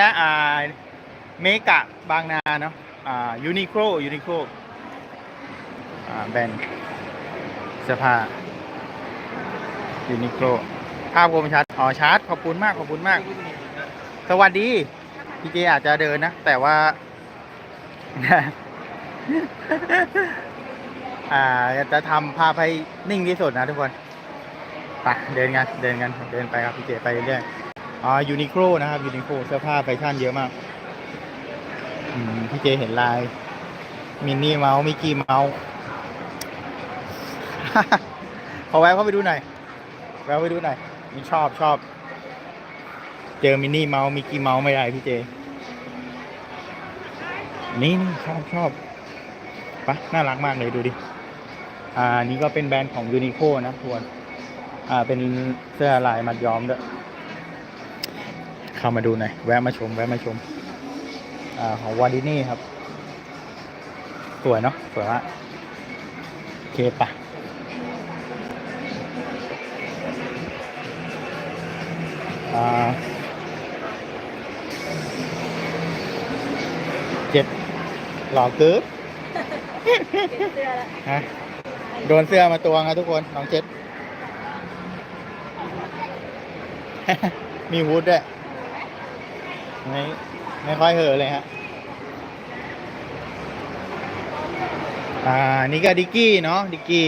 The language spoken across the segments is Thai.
นะอ่าเมกะบางนาเนาะอ่ายูนิโคลยูนิโคลอ่าแบรนด์เสื้อผ้ายูนิโคลภาพคมชัดอ๋อชาร์จขอบคุณมากขอบคุณมาก สวัสดี พี่เจอาจจะเดินนะ แต่ว่า อ่าจะทำภาพให้นิ่งที่สุดนะทุกคนไปเดินกันเดินกันเดินไปครับพี่เจไปเรื่อย อ๋อยูนิโคลนะครับยูนิโคลเสื้อผ้าแฟชั่นเยอะมากมพี่เจเห็นลาย มินนี่เมาส์มิกกี้เมาส์ขอแวะเข้าไปดูหน่อยแวะไปดูหน่อยมีชอบชอบ เจอมินนี่เมาส์มิกกี้เมาส์ไม่ได้พี่เจ นี่นี่ชอบชอบปะน่ารักมากเลยดูดิ อ่า นี่ก็เป็นแบรนด์ของยูนิโคนะทวน อ่า เป็นเสื้อลายมัดย้อมด้วย เข้ามาดูหน่อยแวะมาชมแวะมาชมอ่าของวาดินี่ครับ สวยเนาะสวยมากโอเคปะอ่าเจ็ดหล่อเกิบเสื้อแล้วฮะโดนเสื้อมาตัวครับทุกคนน้องเจ็ด มีฮูดด้วย ไม่ไม่ค่อยเห่อเลยฮะอ่านี่ก็ดิกกี้เนาะดิกกี้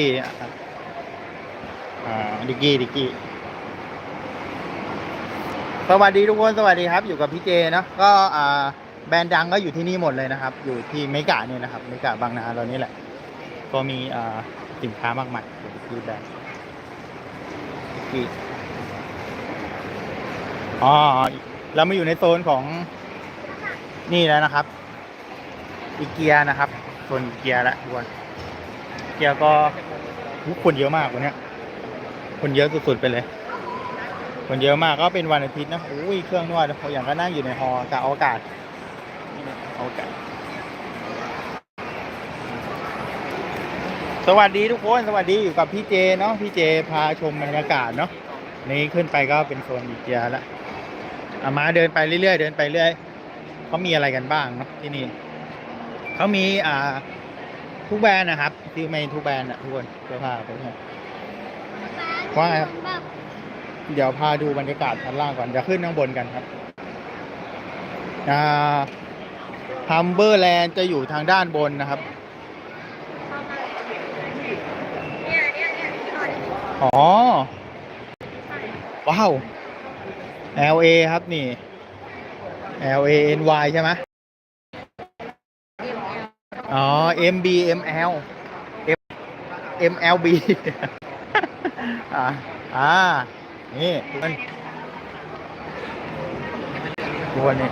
อ่าดิกกี้ดิกกี้สวัสดีทุกคนสวัสดีครับ อยู่กับพี่เจเนาะก็อ่าแบรนด์ดังก็อยู่ที่นี่หมดเลยนะครับ อยู่ที่เมกาเนี่ยนะครับเมกาบางนาเรานี่แหละ ก็มีอ่าสินค้ามากมายอยู่ที่แบรนด์ที่อ๋อ เรามาอยู่ในโซนของนี่แล้วนะครับอีเกียนะครับโซนอีเกียล้วทุกคนอีเกียก็คนเยอะมากวันเนี้ยคนเยอะสุดๆไปเลย คนเยอะมากก็เป็นวันอาทิตย์นะอุ้ยเครื่องนวดอย่างก็นั่งอยู่ในฮอกับอากาศอากาศสวัสดีทุกคนสวัสดีอยู่กับพี่เจเนาะพี่เจพาชมบรรยากาศเนาะนี่ขึ้นไปก็เป็นโซนอีเกียล้ว อามาเดินไปเรื่อยๆเดินไปเรื่อยเขามีอะไรกันบ้างเนาะที่นี่เขามีอ่าทุกแบรนด์นะครับที่ไม่ทุกแบรนด์อะทุกคนเสื้อผ้าเสื้อผ้ว่าครับเดี๋ยวพาดูบรรยากาศชั้นล่างก่อนเดี๋ยวขึ้นข้างบนกันครับอ่าฮัมเบอร์แลนด์จะอยู่ทางด้านบนนะครับอ๋อ ว้าว LA ครับนี่ LA NY ใช่ไหมอ๋อ MB ML MLB อ่าอ่า นี่มันตัวนี่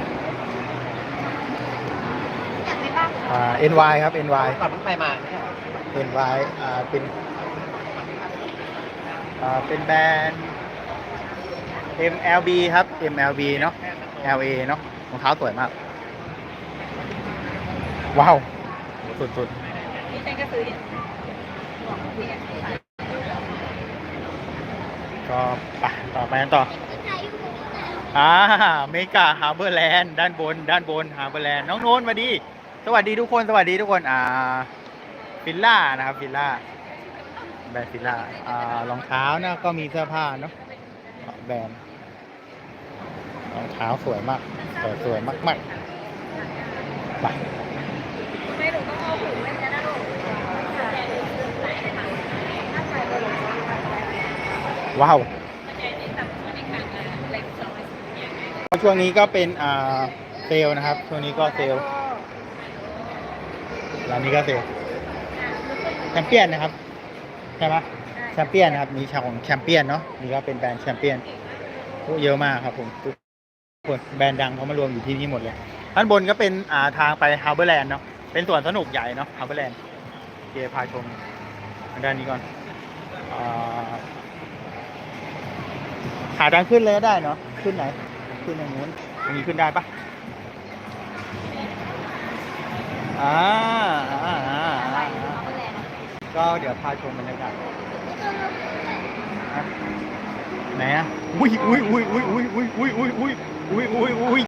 อ่า NY ครับ NY ขับรถไปมา NY อ่าเป็น อ่า เป็นแบรนด์ MLB ครับ MLB เนาะ LA เนาะรองเท้าสวยมาก ว้าว สุดนี่ฉันก็ซื้อเนี่ยบอกพี่กันๆก็ไปต่อไปกันต่ออ่าเมกาฮาร์เบอร์แลนด์ด้านบน ด้านบนฮาร์เบอร์แลนด์น้องโน้นสวัสดี สวัสดีทุกคน สวัสดีทุกคน อ่าฟิลล่านะครับฟิลล่าแบรนด์ฟิลล่าอ่ารองเท้านะก็มีเสื้อผ้าเนาะ แบรนด์รองเท้าสวยมากสวยสวยมากๆไปไม่หนูต้องเอาหูไม่จะได้หรอกว้าวช่วงนี้ก็เป็นอ่าเซลนะครับ ช่วงนี้ก็เซลร้านนี้ก็เซลแชมเปี้ยนนะครับ ใช่ไหมแชมเปี้ยนนะครับ มีชาของแชมเปี้ยนเนาะนี่ก็เป็นแบรนด์แชมเปี้ยนอ เยอะมากครับผมทุกคนแบรนด์ดังเขามารวมอยู่ที่นี่หมดเลยด้านบนก็เป็นอ่าทางไปฮาร์เบอร์แลนด์เนาะเป็นสวนสนุกใหญ่เนาะฮาร์เบอร์แลนด์เดี๋ยพาชมทางด้านนี้ก่อนอ่าหาทางขึ้นเลยได้เนาะขึ้นไหน ขึ้นทางนู้นตรงนี้ขึ้นได้ปะอ่าอ่าอ่าก็เดี๋ยวพาชมบรรยากาศ ไหนอะอุ้ยอุ้ยอุ้ยอุ้ยอุ้ยอุ้ยอุ้ยอุ้ยอุ้ยอุ้ยอุ้ยอุ้ย